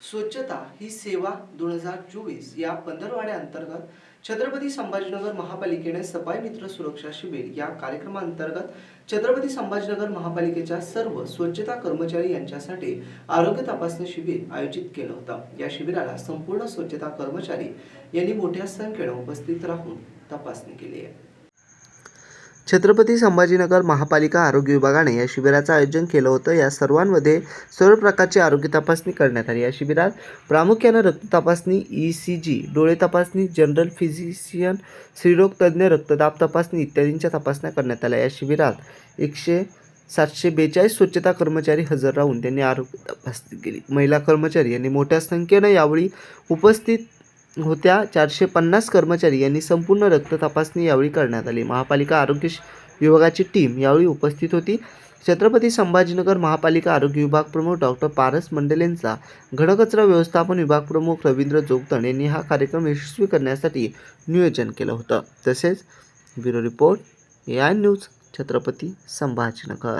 स्वच्छता ही सेवा दोन हजार चोवीस या पंधरवाड्या अंतर्गत छत्रपती संभाजीनगर महापालिकेने सफाई मित्र सुरक्षा शिबिर या कार्यक्रमांतर्गत छत्रपती संभाजीनगर महापालिकेच्या सर्व स्वच्छता कर्मचारी यांच्यासाठी आरोग्य तपासणी शिबिर आयोजित केलं होतं. या शिबिराला संपूर्ण स्वच्छता कर्मचारी यांनी मोठ्या संख्येने उपस्थित राहून तपासणी केली आहे. छत्रपती संभाजीनगर महापालिका आरोग्य विभागाने या शिबिराचं आयोजन केलं होतं. या सर्वांमध्ये सर्व प्रकारची आरोग्य तपासणी करण्यात आली. या शिबिरात प्रामुख्यानं रक्त तपासणी ई सी जी डोळे तपासणी जनरल फिजिशियन स्त्रीरोग तज्ज्ञ रक्तदाब तपासणी इत्यादींच्या तपासण्या करण्यात आल्या. या शिबिरात एकशे सातशे बेचाळीस स्वच्छता कर्मचारी हजर राहून त्यांनी आरोग्य तपासणी केली. महिला कर्मचारी यांनी मोठ्या संख्येनं यावेळी उपस्थित होत्या. चारशे पन्नास कर्मचारी यांनी संपूर्ण रक्त तपासणी यावेळी करण्यात आली. महापालिका आरोग्य विभागाची टीम यावेळी उपस्थित होती. छत्रपती संभाजीनगर महापालिका आरोग्य विभाग प्रमुख डॉक्टर पारस मंडलेंचा घनकचरा व्यवस्थापन विभाग प्रमुख रवींद्र जोगतण यांनी हा कार्यक्रम यशस्वी करण्यासाठी नियोजन केलं होतं. तसेच ब्युरो रिपोर्ट या न्यूज छत्रपती संभाजीनगर.